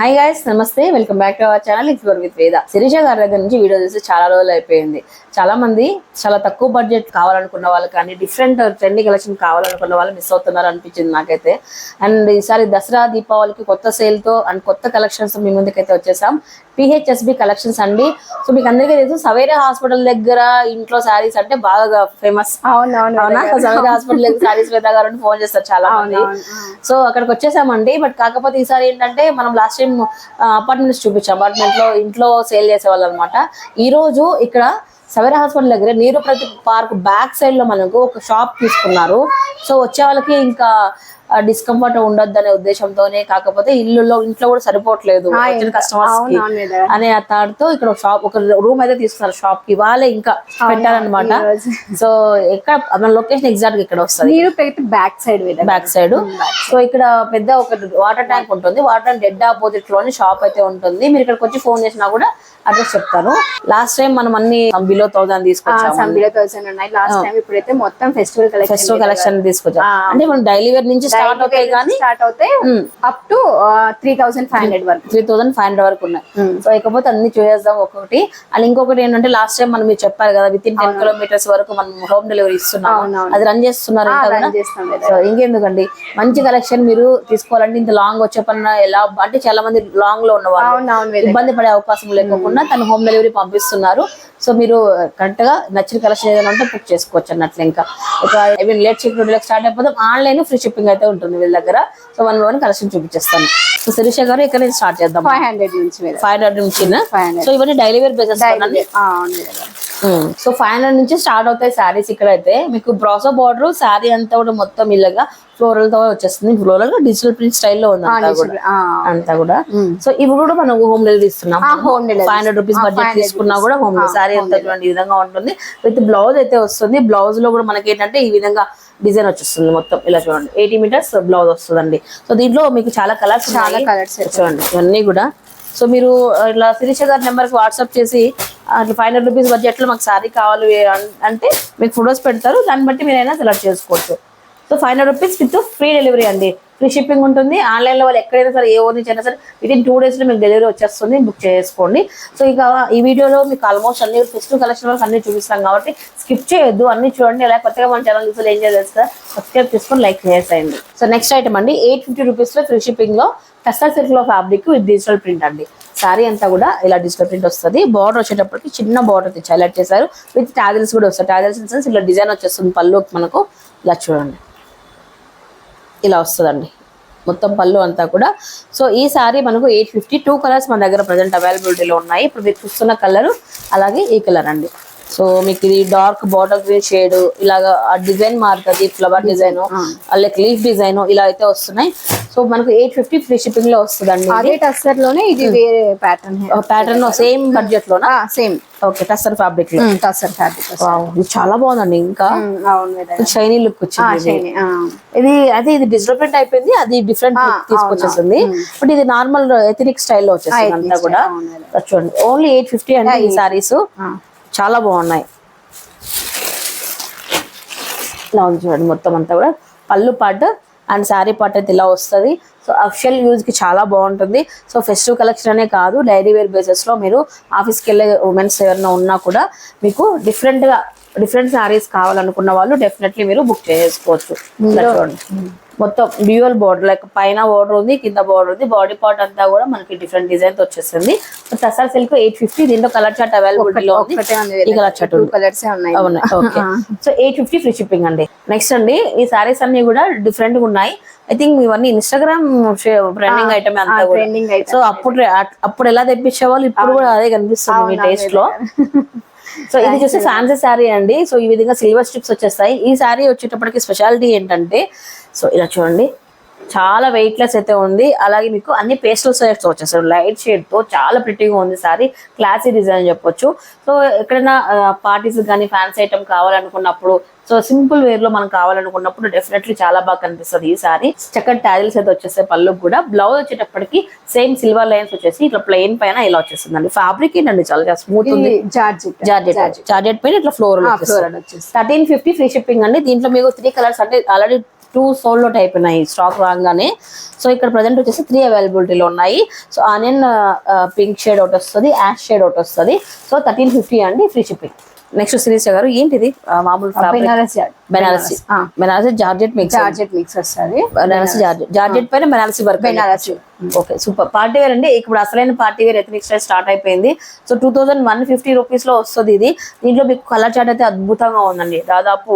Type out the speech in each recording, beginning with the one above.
Hi guys నమస్తే. Welcome back to our channel it's with Veda Sirisha గారి దగ్గర నుంచి వీడియో చూసి చాలా రోజులు అయిపోయింది. చాలా మంది చాలా తక్కువ బడ్జెట్ కావాలనుకున్న వాళ్ళు కానీ డిఫరెంట్ ట్రెండింగ్ కలెక్షన్ కావాలనుకున్న వాళ్ళు మిస్ అవుతున్నారు అనిపించింది నాకైతే. అండ్ ఈసారి దసరా దీపావళికి కొత్త సేల్తో అండ్ కొత్త కలెక్షన్స్ మీ ముందుకైతే వచ్చేసాం. పిహెచ్ఎస్బి కలెక్షన్స్ అండి. సో మీకు అందరికీ తెలుసు సవేరా హాస్పిటల్ దగ్గర ఇంట్లో శారీస్ అంటే బాగా ఫేమస్ అవునా? సవేరా హాస్పిటల్ దగ్గర శారీస్ వేద గారు ఫోన్ చేస్తారు చాలా మంది. సో అక్కడికి వచ్చేసామండి. బట్ కాకపోతే ఈసారి ఏంటంటే మనం లాస్ట్ టైం అపార్ట్మెంట్స్ చూపించాం. అపార్ట్మెంట్లో ఇంట్లో సేల్ చేసేవాళ్ళు అనమాట ఈ రోజు ఇక్కడ సవేర హాస్పిటల్ దగ్గర నీరు ప్రతి పార్క్ బ్యాక్ సైడ్లో మనకు ఒక షాప్ తీసుకున్నారు. సో వచ్చే వాళ్ళకి ఇంకా డిస్కంఫర్ట్ ఉండొద్దు అనే ఉద్దేశంతోనే కాకపోతే ఇల్లులో ఇంట్లో కూడా సరిపోవట్లేదు కస్టమర్స్. అనే థాట్తో ఇక్కడ ఒక షాప్ ఒక రూమ్ అయితే తీసుకున్నారు షాప్కి. వాళ్ళే ఇంకా పెట్టారనమాట సో ఎక్కడ మన లొకేషన్ ఎగ్జాక్ట్గా ఇక్కడ వస్తుంది. Back side back side so ఇక్కడ పెద్ద ఒక వాటర్ ట్యాంక్ ఉంటుంది. వాటర్ డెడ్ ఆపోజిట్లోని షాప్ అయితే ఉంటుంది. మీరు ఇక్కడికి వచ్చి ఫోన్ చేసినా కూడా అడ్రస్ చెప్తాను లాస్ట్ టైం మనం అన్ని బిలో థౌసండ్ తీసుకొచ్చాము. సంబిలో థౌసండ్ ఉన్నాయి. లాస్ట్ టైం ఇప్పుడైతే మొత్తం ఫెస్టివల్ కలెక్షన్ ఫెస్టివల్ కలెక్షన్ తీసుకొచ్చాం. అంటే మనం డైలీ వేర్ నుంచి స్టార్ట్ అవుతాయి కానీ స్టార్ట్ అవుతాయి up to three thousand five hundred వరకు. త్రీ థౌసండ్ ఫైవ్ హండ్రెడ్ వరకు ఉన్నాయి. సో ఇకపోతే అన్ని చూసేద్దాం ఒక్కొక్కటి అండ్ ఇంకొకటి ఏంటంటే లాస్ట్ టైం మనం మీరు చెప్పారు కదా విత్ ఇన్ టెన్ కిలోమీటర్స్ వరకు మనం హోమ్ డెలివరీ ఇస్తున్నాం. అది రన్ చేస్తున్నారు. సో ఇంకెందుకండి? మంచి కలెక్షన్ మీరు తీసుకోవాలంటే ఇంత లాంగ్ వచ్చే పన్న ఎలా అంటే చాలా మంది లాంగ్లో ఉన్నవాళ్ళు. ఇబ్బంది పడే అవకాశం లేకుండా తను హోమ్ డెలివరీ పంపిస్తున్నారు. సో మీరు కరెక్ట్గా నచ్చిన కలెక్షన్ ఏదైనా ఉంటే బుక్ చేసుకోవచ్చు అన్నట్లు ఇంకా. ఒక ఈవెన్ లేట్ షిప్పింగ్ స్టార్ట్ అయిపోతే ఆన్లైన్ ఫ్రీ షిప్పింగ్ అయితే ఉంటుంది వీళ్ళ దగ్గర. సో వన్ వన్ కలెక్షన్ చూపించేస్తాను. సో శిరీష గారు ఇక్కడ నుంచి స్టార్ట్ చేద్దాం. ఫైవ్ హండ్రెడ్ నుంచి ఫైవ్ హండ్రెడ్ నుంచి ఫైవ్ హండ్రెడ్ సో ఇవన్నీ daily wear bases. So five hundred నుంచి స్టార్ట్ అవుతాయి శారీస్ ఇక్కడ అయితే మీకు బ్రాసో బార్డర్ శారీ అంతా కూడా మొత్తం ఇలాగా ఫ్లోరల్తో వచ్చేస్తుంది. ఫ్లోరల్గా డిజిటల్ ప్రింట్ స్టైల్లో ఉంది అంతా కూడా. సో ఇవి కూడా మనం హోమ్ డెలివరీ ఇస్తున్నాం. home delivery. Five hundred rupees budget తీసుకున్నా కూడా హోమ్ శారీ అంతా చూడండి ఈ విధంగా ఉంటుంది. విత్ బ్లౌజ్ అయితే వస్తుంది. బ్లౌజ్లో కూడా మనకి ఏంటంటే ఈ విధంగా డిజైన్ వచ్చేస్తుంది మొత్తం. ఇలా చూడండి. ఎయిటీ మీటర్స్ బ్లౌజ్ వస్తుందండి. సో దీంట్లో మీకు చాలా కలర్స్ చాలా colours చూడండి. ఇవన్నీ కూడా సో మీరు ఇట్లా శిరీష గారి నెంబర్కి వాట్సాప్ చేసి అట్లా ఫైవ్ హండ్రెడ్ రూపీస్ బడ్జెట్లో మాకు శారీ కావాలి అంటే మీకు ఫొటోస్ పెడతారు. దాన్ని బట్టి మీరైనా సెలెక్ట్ చేసుకోవచ్చు. So five hundred rupees with free delivery అండి. ఫ్రీ షిప్పింగ్ ఉంటుంది. ఆన్లైన్లో వాళ్ళు ఎక్కడైనా సరే ఏ ఊరి నుంచి అయినా సరే వితిన్ టూ డేస్లో మీకు డెలివరీ వచ్చేస్తుంది. బుక్ చేసుకోండి. సో ఇక ఈ వీడియోలో మీకు ఆల్మోస్ట్ అన్ని ఫెస్టివ్ కలెక్షన్ వరకు అన్ని చూపిస్తాం కాబట్టి స్కిప్ చేయొద్దు. అన్ని చూడండి. ఇలా కొత్తగా మన ఛానల్ చూసి ఏం చేయాలి సబ్స్క్రైబ్ చేసుకొని లైక్ చేసేయండి. సో నెక్స్ట్ ఐటమ్ అండి. ఎయిట్ ఫిఫ్టీ రూపీస్లో ఫ్రీ షిప్పింగ్లో టస్టర్ సిల్క్లో ఫ్యాబ్రిక్ విత్ డిజిటల్ ప్రింట్ అండి. సారీ అంతా కూడా ఇలా డిజిటల్ ప్రింట్ వస్తుంది. బార్డర్ వచ్చేటప్పటికి చిన్న బార్డర్ తెచ్చి హైలైట్ చేశారు. విత్ టాజిల్స్ కూడా వస్తాయి. టాజిల్స్ ఇన్ సెన్స్ ఇలా డిజైన్ వచ్చేస్తుంది పళ్ళు మనకు. ఇలా చూడండి. ఇలా వస్తుందండి. మొత్తం పళ్ళు అంతా కూడా. సో ఈ సారీ మనకు ఎయిట్ ఫిఫ్టీ టూ కలర్స్ మన దగ్గర ప్రజెంట్ అవైలబిలిటీలో ఉన్నాయి. ఇప్పుడు మీరు చూస్తున్న కలర్ అలాగే ఈ కలర్ అండి. సో మీకు ఇది డార్క్ బార్డర్ గ్రీన్ షేడ్ ఇలాగా ఆ డిజైన్ మారుతుంది ఫ్లవర్ డిజైన్ అలాగే లీఫ్ డిజైన్ ఇలా అయితే వస్తున్నాయి. సో మనకు ఎయిట్ ఫిఫ్టీ ఫ్రీ షిప్పింగ్లో వస్తుందండి అదే టస్సర్లోనే ఇది వేరే ప్యాటర్న్ ప్యాటర్న్ సేమ్ బడ్జెట్ లోనా? సేమ్ ఓకే టస్సర్ ఫ్యాబ్రిక్లో. టస్సర్ ఫ్యాబ్రిక్ చాలా బాగుందండి ఇంకా. షైనీ లుక్ ఆ, వచ్చింది ఇది. అదే ఇది డిజిటల్ ప్రింట్ అయిపోయింది అది డిఫరెంట్ తీసుకొచ్చేసింది. బట్ ఇది నార్మల్ ఎథనిక్ స్టైల్లో వచ్చేసింది అంతా కూడా. అది. చూడండి ఓన్లీ ఎయిట్ ఫిఫ్టీ అంటే ఈ సారీస్. చాలా బాగున్నాయి. ఇలా ఉంది చూడండి మొత్తం అంతా కూడా పళ్ళు పాట అండ్ శారీ పార్ట్ అయితే ఇలా వస్తుంది. సో అఫిషియల్ యూజ్కి చాలా బాగుంటుంది. సో ఫెస్టివ్ కలెక్షన్ అనే కాదు డైలీ వేర్ బేసిస్లో మీరు ఆఫీస్కి వెళ్ళే ఉమెన్స్ ఎవరైనా ఉన్నా కూడా మీకు డిఫరెంట్గా డిఫరెంట్ శారీస్ కావాలనుకున్న వాళ్ళు డెఫినెట్లీ మీరు బుక్ చేసుకోవచ్చు. మొత్తం డ్యూయల్ బోర్డర్ లైక్ పైన బోర్డర్ ఉంది కింద బోర్డర్ ఉంది బాడీ పార్ట్ అంతా కూడా మనకి డిఫరెంట్ డిజైన్తో వచ్చేస్తుంది. టసర్ సిల్క్ ఎయిట్ ఫిఫ్టీ దీంట్లో కలర్ చార్ట్ అవైలబిలిటీ లో ఉంది. ఈ కలర్ చార్ట్ కలర్స్ ఉన్నాయి. Okay so eight fifty free shipping అండి. నెక్స్ట్ అండి ఈ సారీస్ అన్ని కూడా డిఫరెంట్గా ఉన్నాయి. ఐ థింక్ ఇవన్నీ ఇన్స్టాగ్రామ్ ట్రెండింగ్ ఐటమ్ అంతా. సో అప్పుడు అప్పుడు ఎలా తెప్పించే వాళ్ళు ఇప్పుడు కూడా అదే కనిపిస్తుంది మీ టేస్ట్లో. సో ఇది చూస్తే ఫ్యాన్సీ శారీ అండి. సో ఈ విధంగా సిల్వర్ స్ట్రిప్స్ వచ్చేస్తాయి. ఈ శారీ వచ్చేటప్పటికి స్పెషాలిటీ ఏంటంటే సో ఇలా చూడండి. చాలా వెయిట్ లెస్ అయితే ఉంది. అలాగే మీకు అన్ని పేస్టల్ షేడ్స్ వచ్చేసారు లైట్ షేడ్తో చాలా ప్రిటీగా ఉంది సారీ క్లాసీ డిజైన్ చెప్పొచ్చు. సో ఎక్కడైనా పార్టీస్ కానీ ఫ్యాన్సీ ఐటమ్ కావాలనుకున్నప్పుడు సో సింపుల్ వేర్లో మనం కావాలనుకున్నప్పుడు డెఫినెట్లీ చాలా బాగా కనిపిస్తుంది ఈ సారీ. చక్కటి టాజిల్స్ అయితే వచ్చేస్తాయి పళ్ళు కూడా. బ్లౌజ్ వచ్చేటప్పటికి సేమ్ సిల్వర్ లైన్స్ వచ్చేసి ఇట్లా ప్లెయిన్ పైన ఇలా వచ్చేస్తుందండి. ఫ్యాబ్రిక్ ఏంటండి చాలా స్మూత్ ఉంది. Georgette georgette georgette. పైన ఇట్లా ఫ్లోర్ వచ్చేసి. థర్టీన్ ఫిఫ్టీ ఫ్రీ షిప్పింగ్ అండి. దీంట్లో మీకు త్రీ కలర్స్ అంటే ఆల్రెడీ టూ సోల్లో టైప్ ఉన్నాయి స్టాక్ రాగానే. సో ఇక్కడ ప్రజెంట్ వచ్చేసి త్రీ అవైలబిలిటీలో ఉన్నాయి. సో ఆనియన్ పింక్ షేడ్ ఒకటి వస్తుంది యాష్ షేడ్ ఒకటి వస్తుంది. సో థర్టీన్ ఫిఫ్టీ అండి ఫ్రీ షిప్పింగ్ నెక్స్ట్ సిరీస్ గారు ఏంటిది? మామూలు Banarasi Banarasi georgette mix georgette mix వస్తుంది. బెనారసి జార్జెట్ జార్జెట్ పైన Banarasi work Banarasi. Okay super party wear అండి. ఇప్పుడు అసలైన party wear ethnic style start అయిపోయింది. So two thousand one fifty రూపీస్లో వస్తుంది ఇది. దీంట్లో మీకు కలర్ చార్ట్ అయితే అద్భుతంగా ఉందండి. దాదాపు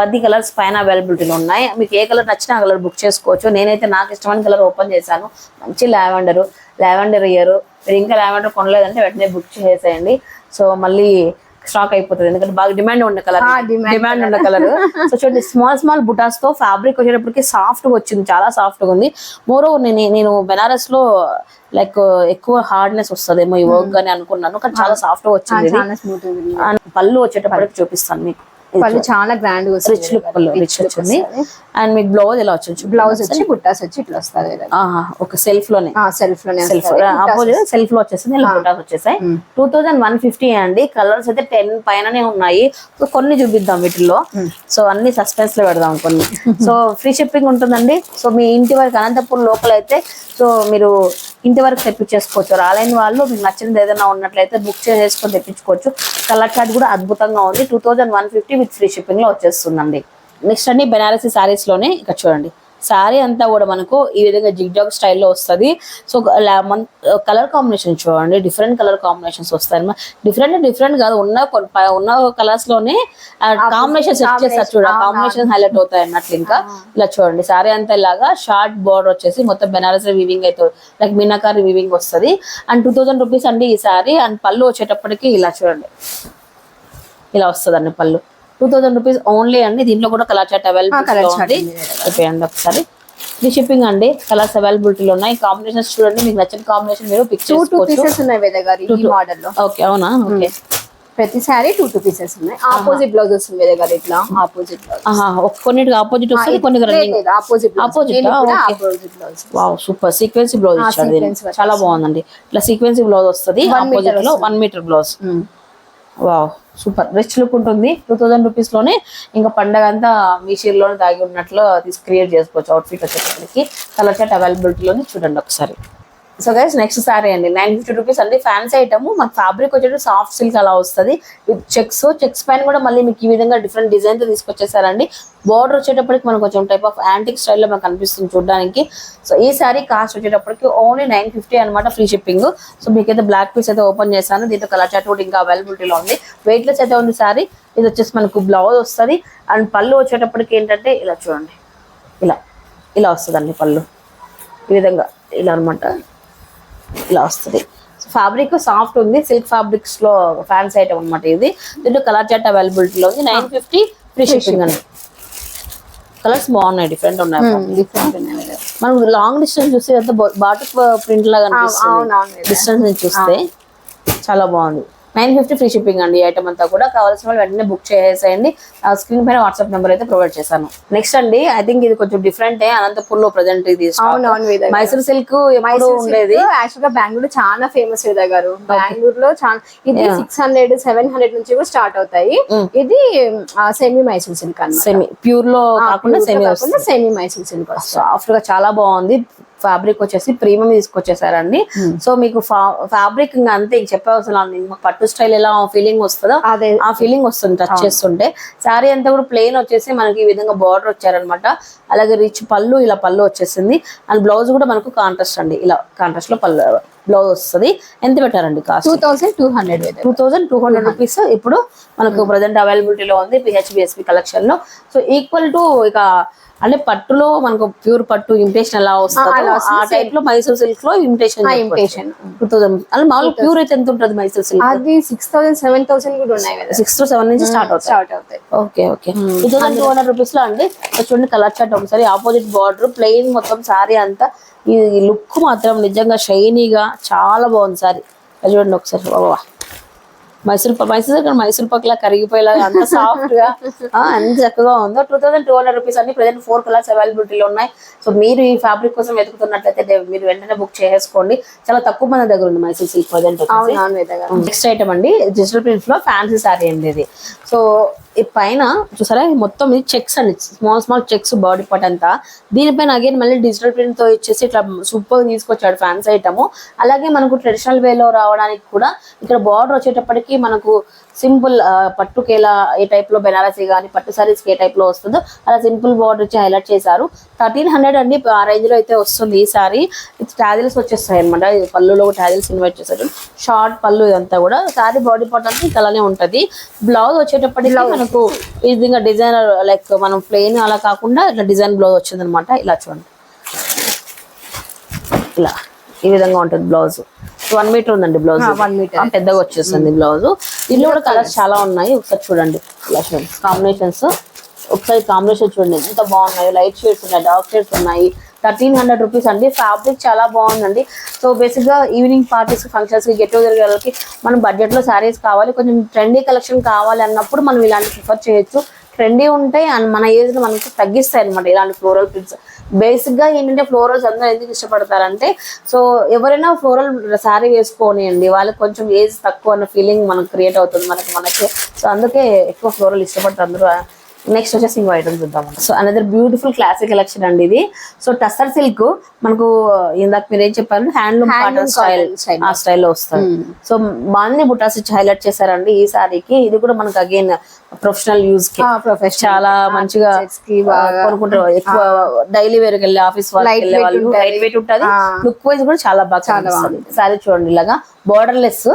పది కలర్స్ పైన అవైలబిలిటీలో ఉన్నాయి. మీకు ఏ కలర్ నచ్చినా ఆ కలర్ బుక్ చేసుకోవచ్చు. నేనైతే నాకు ఇష్టమైన కలర్ ఓపెన్ చేశాను. మంచి లావెండర్ లావెండర్ ఇయర్ మీరు ఇంకా లావెండర్ కొనలేదంటే వెంటనే బుక్ చేసేయండి. సో మళ్ళీ స్టాక్ అయిపోతుంది. ఎందుకంటే బాగా డిమాండ్ ఉన్న కలర్ డిమాండ్ ఉన్న కలర్ సో చూడండి స్మాల్ స్మాల్ బుటాస్తో ఫ్యాబ్రిక్ వచ్చేటప్పటికి సాఫ్ట్గా వచ్చింది చాలా సాఫ్ట్గా ఉంది. మోరో నేను నేను బెనారస్లో లైక్ ఎక్కువ హార్డ్నెస్ వస్తుందేమో ఈ వర్క్ అని అనుకున్నాను కానీ చాలా సాఫ్ట్గా వచ్చింది పళ్ళు వచ్చేటప్పటికి చూపిస్తాను మీకు. పళ్ళు చాలా గ్రాండ్ రిచ్ లుక్ రిచ్ వచ్చింది అండ్ మీకు బ్లౌజ్ ఎలా వచ్చింది? బ్లౌజ్ వచ్చి బుట్టాస్ వచ్చి ఇట్లా వస్తుంది ఒక సెల్ఫ్లోనే. సెల్ఫ్లోనే సెల్ఫ్. ఆపోజిట్ సెల్ఫ్లో వచ్చేసింది ఇలా బుటాస్ వచ్చేసాయి. టూ థౌజండ్ వన్ ఫిఫ్టీ అండి. కలర్స్ అయితే టెన్ పైననే ఉన్నాయి. సో కొన్ని చూపిద్దాం వీటిల్లో. సో అన్ని సస్పెన్స్లో పెడదాం కొన్ని. సో ఫ్రీ షిప్పింగ్ ఉంటుందండి. సో మీ ఇంటి వరకు అనంతపురం లోకల్ అయితే సో మీరు ఇంటి వరకు తెప్పించేసుకోవచ్చు. రాలేని వాళ్ళు మీకు నచ్చినది ఏదైనా ఉన్నట్లయితే బుక్ చేసేసుకొని తెప్పించుకోవచ్చు. కలర్ చార్ట్ కూడా అద్భుతంగా ఉంది. Two thousand one fifty with free షిప్పింగ్లో వచ్చేస్తుందండి. నెక్స్ట్ అండి బెనారసీ సారీస్లోనే ఇక్కడ చూడండి. శారీ అంతా కూడా మనకు ఈ విధంగా జిగ్జాగ్ స్టైల్లో వస్తుంది. సో కలర్ కాంబినేషన్ చూడండి. డిఫరెంట్ కలర్ కాంబినేషన్స్ వస్తాయి డిఫరెంట్ డిఫరెంట్ కాదు ఉన్న ఉన్న కలర్స్లోనే కాంబినేషన్ సెట్ చేస్తారు చూడ. కాంబినేషన్ హైలైట్ అవుతాయి అన్నట్లు ఇంకా. ఇలా చూడండి. శారీ అంతా ఇలాగా షార్ట్ బోర్డర్ వచ్చేసి మొత్తం బెనారస్ వీవింగ్ అయితే లైక్ మీనాకారి వీవింగ్ వస్తుంది. అండ్ టూ థౌసండ్ రూపీస్ అండి ఈ శారీ అండ్ పళ్ళు వచ్చేటప్పటికి ఇలా చూడండి. ఇలా వస్తుంది అండి పళ్ళు. టూ థౌసండ్ రూపీస్ ఓన్లీ అండి. దీంట్లో కూడా కలర్ చాట్ colour అవైలబుల్ ఉంది. చూపించండి ఒకసారి. ఇది షిప్పింగ్ అండి. కలర్స్ అవైలబిలిటీలో ఉన్నాయి. కాంబినేషన్స్ చూడండి మీకు నచ్చిన కాంబినేషన్ మీరు పిక్ టూ చేసుకోవచ్చు. మోడల్లో. ఓకే అవునా? ఓకే ప్రతి సారీ టూ టూ పీసెస్ ఉన్నాయి. ఆపోజిట్ బ్లౌజ్ వస్తుంది వేద గారు ఇట్లా. ఆపోజిట్ బ్లౌజ్ కొన్నిటికి ఆపోజిట్ వస్తుంది కొన్ని ఆపోజిట్ Opposite ఆ? Okay. Opposite blouse wow super sequence blouse ఇచ్చాడు sequence చాలా బాగుందండి. ఇట్లా సీక్వెన్సీ బ్లౌజ్ వస్తుంది ఆపోజిట్లో one metre blouse wow super. Rich look ఉంటుంది. టూ థౌసండ్ రూపీస్లోనే ఇంకా పండగ అంతా మీషీర్లోనే దాగి ఉన్నట్లు తీసి క్రియేట్ చేసుకోవచ్చు. అవుట్ఫిట్ వచ్చేటప్పటికి. కలర్ చాట్ అవైలబిలిటీలోనే చూడండి ఒకసారి. సో గైస్ నెక్స్ట్ సారీ అండి. నైన్ ఫిఫ్టీ రూపీస్ అండి. ఫ్యాన్సీ ఐటమ్ మనకు ఫ్యాబ్రిక్ వచ్చేది సాఫ్ట్ సిల్క్ అలా వస్తుంది. విత్ చెక్స్ చెక్స్ పైన కూడా మళ్ళీ మీకు ఈ విధంగా డిఫరెంట్ డిజైన్తో తీసుకొచ్చేసారండి. బార్డర్ వచ్చేటప్పటికి మనకు కొంచెం టైప్ ఆఫ్ యాంటిక్ స్టైల్లో మనకు కనిపిస్తుంది చూడడానికి. సో ఈ సారీ కాస్ట్ వచ్చేటప్పటికి ఓన్లీ నైన్ ఫిఫ్టీ అనమాట ఫ్రీ షిప్పింగ్ సో మీకైతే బ్లాక్ పీస్ అయితే ఓపెన్ చేశాను. దీంతో కలర్ చాట్ కూడా ఇంకా అవైలబిలిటీలో ఉంది. వెయిట్ లెస్ అయితే ఉంది సారీ ఇది వచ్చేసి మనకు బ్లౌజ్ వస్తుంది. అండ్ పళ్ళు వచ్చేటప్పటికి ఏంటంటే ఇలా చూడండి. ఇలా. ఇలా వస్తుందండి పళ్ళు. ఈ విధంగా ఇలా అనమాట ఇలా వస్తుంది. ఫ్యాబ్రిక్ సాఫ్ట్ ఉంది సిల్క్ ఫ్యాబ్రిక్స్లో ఫ్యాన్సీ ఐటమ్ అనమాట ఇది. దీంట్లో కలర్ చాట్ అవైలబిలిటీలో ఉంది. నైన్ ఫిఫ్టీ ఫ్రీ షిప్పింగ్ అండి కలర్స్ బాగున్నాయి డిఫరెంట్ ఉన్నాయి. డిఫరెంట్ ఉన్నాయి గారు. మనం లాంగ్ డిస్టెన్స్ చూస్తే ఎంత బాటిక్ ప్రింట్ లాగా. డిస్టెన్స్ నుంచి చూస్తే చాలా బాగుంది. నైన్ ఫిఫ్టీ ఫ్రీ షిప్పింగ్ అండి ఐటమ్ అంతా కూడా. కావాల్సిన వాళ్ళు వెంటనే బుక్ చేసేయండి. స్క్రీన్ పైన వాట్సాప్ నెంబర్ అయితే ప్రొవైడ్ చేశాను. నెక్స్ట్ అండి ఐ థింక్ ఇది కొంచెం డిఫరెంట్ అనంతపూర్లో ప్రజెంట్ ఇది. మైసూర్ సిల్క్ ఎప్పుడు ఉండేది? యాక్చువల్గా బెంగళూరు చాలా ఫేమస్ వేద గారు. బెంగళూరు లో చాలా ఇది సిక్స్ హండ్రెడ్ సెవెన్ హండ్రెడ్ నుంచి కూడా స్టార్ట్ అవుతాయి. ఇది సెమీ మైసూర్ సిల్క్ సెమీ ప్యూర్లో కాకుండా సెమీ సెమీ మైసూర్ సిల్క్ సాఫ్ట్గా చాలా బాగుంది. ఫ్యాబ్రిక్ వచ్చేసి ప్రీమియం తీసుకొచ్చేసారండి. సో మీకు ఫ్యాబ్రిక్ ఇంకా అంతే ఇంక చెప్పే అవసరం లేదు మాకు పట్టు స్టైల్ ఎలా ఫీలింగ్ వస్తుందో అదే. ఆ ఫీలింగ్ వస్తుంది టచ్ చేస్తుంటే. శారీ అంతా కూడా ప్లెయిన్ వచ్చేసి మనకి ఈ విధంగా బార్డర్ వచ్చారనమాట. అలాగే రిచ్ పళ్ళు ఇలా పళ్ళు వచ్చేసింది. అండ్ బ్లౌజ్ కూడా మనకు కాంట్రాస్ట్ అండి. ఇలా కాంట్రాస్ట్లో పళ్ళు బ్లౌజ్ వస్తుంది. ఎంత పెట్టారండి cost two thousand two hundred two thousand two hundred rupees ఇప్పుడు మనకు ప్రజెంట్ అవైలబిలిటీలో ఉంది పిహెచ్బిఎస్పి కలెక్షన్లో. సో ఈక్వల్ టు ఇక అంటే పట్టులో మనకు ప్యూర్ పట్టు ఇమిటేషన్ ఎలా వస్తుందో ఆ టైప్లో మైసూర్ సిల్క్లో ఇమిటేషన్ imitation. టూ థౌసండ్ అంటే మామూలు ప్యూర్ అయితే ఎంత ఉంటుంది మైసూర్ సిల్క్ అది సిక్స్ థౌసండ్ సెవెన్ థౌసండ్ కూడా ఉన్నాయి కదా. సిక్స్ టు సెవెన్ నుంచి స్టార్ట్ అవుతాయి. స్టార్ట్ అవుతాయి. Okay okay. Two thousand two hundred రూపీస్లో అండి చూడండి కలర్ చాట్ ఒకసారి. ఆపోజిట్ బార్డర్ ప్లెయిన్ మొత్తం సారీ అంతా. ఈ లుక్ మాత్రం నిజంగా షైనీగా చాలా బాగుంది సారీ చూడండి ఒకసారి. బాబా మైసూర్ మైసూర్ మైసూర్ పక్కలా కరిగిపోయేలాగా అంత సాఫ్ట్గా ఆ, అంత చక్కగా ఉందో. Two thousand two hundred rupees అన్ని ప్రజెంట్ ఫోర్ కలర్స్ అవైలబిలిటీలో ఉన్నాయి. సో మీరు ఈ ఫ్యాబ్రిక్ కోసం వెతుకుతున్నట్లయితే మీరు వెంటనే బుక్ చేసుకోండి. చాలా తక్కువ మంది దగ్గర ఉంది Mysore silk present next item అండి డిజిటల్ ప్రింట్స్లో ఫ్యాన్సీ సారీ అండి ఇది. సో ఈ పైన చూసారా? మొత్తం ఇది చెక్స్ అండి. Small small checks body part అంతా. దీనిపైన అగైన్ మళ్ళీ డిజిటల్ ప్రింట్తో ఇచ్చేసి ఇట్లా సూపర్ తీసుకొచ్చాడు ఫ్యాన్స్ ఐటమ్ అలాగే మనకు ట్రెడిషనల్ వేలో రావడానికి కూడా ఇక్కడ బార్డర్ వచ్చేటప్పటికి మనకు సింపుల్ పట్టుకేలా ఏ టైప్లో బెనారసీ కానీ పట్టు సారీస్ ఏ టైప్లో వస్తుందో అలా సింపుల్ బార్డర్ ఇచ్చి హైలైట్ చేశారు. థర్టీన్ హండ్రెడ్ అండి ఆ రేంజ్లో అయితే వస్తుంది ఈ సారీ. టాజిల్స్ వచ్చేస్తాయి అనమాట పళ్ళులో టాజిల్స్ ఇన్వైట్ చేశారు. షార్ట్ పళ్ళు ఇదంతా కూడా. సారీ బాడీ పార్ట్ అంతా ఇంకా అలానే ఉంటది. బ్లౌజ్ వచ్చేటప్పటికి మనకు ఈ విధంగా డిజైనర్ లైక్ మనం ప్లెయిన్ అలా కాకుండా ఇట్లా డిజైన్ బ్లౌజ్ వచ్చింది అనమాట ఇలా చూడండి. ఇలా. ఈ విధంగా ఉంటుంది బ్లౌజ్. వన్ మీటర్ ఉందండి బ్లౌజ్. one meter. పెద్దగా వచ్చేస్తుంది బ్లౌజ్. దీనిలో కూడా కలర్స్ చాలా ఉన్నాయి. ఒకసారి చూడండి. కాంబినేషన్స్ ఒకసారి కాంబినేషన్ చూడండి. ఎంత బాగున్నాయి. లైట్ షేడ్స్ ఉన్నాయి డార్క్ షేడ్స్ ఉన్నాయి. థర్టీన్ హండ్రెడ్ రూపీస్ అండి. ఫ్యాబ్రిక్ చాలా బాగుందండి. సో బేసిక్గా ఈవినింగ్ పార్టీస్ ఫంక్షన్స్కి గెట్ టుగెదర్ వాళ్ళకి మనం బడ్జెట్లో శారీస్ కావాలి. కొంచెం ట్రెండీ కలెక్షన్ కావాలి అన్నప్పుడు మనం ఇలాంటి ప్రిఫర్ చేయొచ్చు. ట్రెండీ ఉంటాయి అండ్ మన ఏజ్లో మనకి తగ్గిస్తాయి అనమాట ఇలాంటి ఫ్లోరల్ ప్రింట్స్ బేసిక్గా ఏంటంటే ఫ్లోరల్స్ అందరూ ఎందుకు ఇష్టపడతారంటే సో ఎవరైనా ఫ్లోరల్ శారీ వేసుకోనియండి వాళ్ళకి కొంచెం ఏజ్ తక్కువ అన్న ఫీలింగ్ మనకు క్రియేట్ అవుతుంది మనకి మనకి. సో అందుకే ఎక్కువ ఫ్లోరల్ ఇష్టపడతారు అందరూ. నెక్స్ట్ వచ్చేసి ఇంకో ఐటమ్ చూద్దాం so another beautiful classic collection అండి ఇది. సో టస్సర్ సిల్క్ మనకు ఇందాక మీరు ఏం చెప్పారు? Handloom cotton style. ఆ స్టైల్లో వస్తుంది. సో బాగుంది బుటాస్ ఇచ్చి హైలైట్ చేశారండి ఈ సారీకి. ఇది కూడా మనకు అగైన్ ప్రొఫెషనల్ యూజ్కి. చాలా మంచిగా కొనుక్కుంటారు. ఎక్కువ డైలీ వేర్ వెళ్ళి ఆఫీస్ వెళ్ళే వాళ్ళు ఉంటది. లైట్ వెయిట్ ఉంటుంది. లుక్ వైజ్ కూడా చాలా బాగా సారీ చూడండి ఇలాగా. బోర్డర్ లెస్